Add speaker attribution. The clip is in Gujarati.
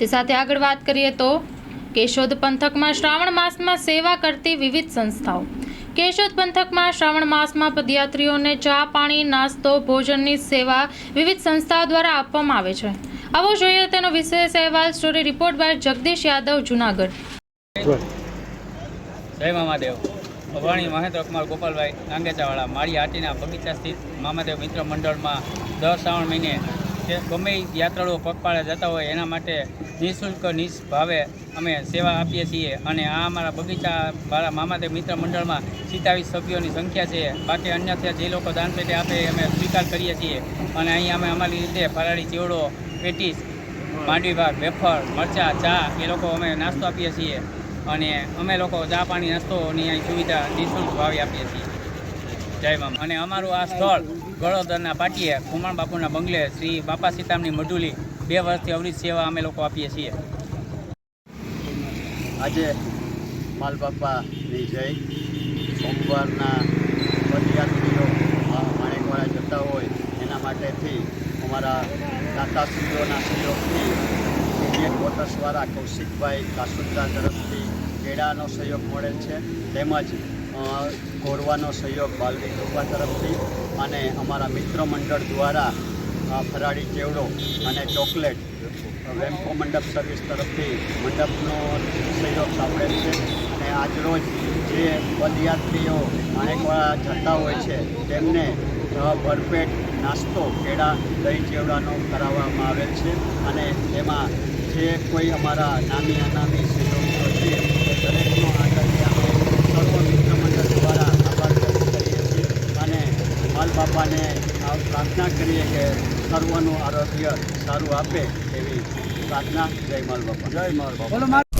Speaker 1: તે સાથે આગળ વાત કરીએ તો કેશોદ પંથકમાં શ્રાવણ માસમાં સેવા કરતી વિવિધ સંસ્થાઓ. કેશોદ પંથકમાં શ્રાવણ માસમાં પદયાત્રીઓને ચા પાણી, નાસ્તો, ભોજનની સેવા વિવિધ સંસ્થાઓ દ્વારા આપવામાં આવે છે. આવો જોઈએ તેનો વિશેષ અહેવાલ, story report by Jagdish Yadav, Junagadh.
Speaker 2: જય મામાદેવ. ભવાણી મહેન્દ્ર કુમાર ગોપાલભાઈ નાંગેચાવાળા માળી આટીના બગીચા સ્થિત મામાદેવ મિત્ર મંડળમાં દર શ્રાવણ મહિને જે ગમે યાત્રાળુઓ પગપાળા જતા હોય એના માટે નિઃશુલ્ક નિષ્ભાવે અમે સેવા આપીએ છીએ અને આ અમારા બગીચા મારા મામાદેવ મિત્ર મંડળમાં સિત્તાવીસ સભ્યોની સંખ્યા છે. બાકી અન્યથા જે લોકો દાન પેટે આપે અમે સ્વીકાર કરીએ છીએ. અને અહીં અમે અમારી રીતે ફરાળી ચેવડો, પેટીસ, માંડવી ભાગ વેફર, મરચાં, ચા એ લોકો અમે નાસ્તો આપીએ છીએ. અને અમે લોકો ચા પાણી, નાસ્તોની અહીં સુવિધા નિઃશુલ્ક ભાવે આપીએ છીએ. જય મામા અને અમારું આ સ્થળ ગળોદરના પાટીએ કુમાર બાપુના બંગલે શ્રી બાપા સીતામની મઢુલી બે વર્ષથી અવરિત સેવા અમે લોકો આપીએ છીએ.
Speaker 3: આજે માલબાપાની જય. સોમવારના પદયાત્રીઓ માણેકવાળા જતા હોય એના માટેથી અમારા દાતાશ્રીઓના સહયોગથી ઇન્ડિયન વોટર્સવાળા કૌશિકભાઈ કાસુદ્રા તરફથી કેળાનો સહયોગ મળેલ છે. તેમજ ગોરવાનો સહયોગ બાલવી કૃપા તરફથી અને અમારા મિત્ર મંડળ દ્વારા ફરાળી ચેવડો અને ચોકલેટ વેમ્પો મંડપ સર્વિસ તરફથી મંડપનો સહયોગ સાંભળેલ છે. અને આજરોજ જે પદયાત્રીઓ માણેકવાળા જતા હોય છે, તેમને ભરપેટ નાસ્તો, કેળા, દહીં ચેવડાનો કરાવવામાં આવેલ છે. અને એમાં જે કોઈ અમારા નામી અનામી સહયોગીઓ છે તે દરેકનો આદરથી અમે સર્વ મિત્ર મંડળ દ્વારા આભાર વ્યક્ત કરીએ છીએ અને માલ બાપાને પ્રાર્થના કરીએ કે સર્વનું આરોગ્ય સારું આપે એવી પ્રાર્થના. જય માલ બાપા જય માલ બાપા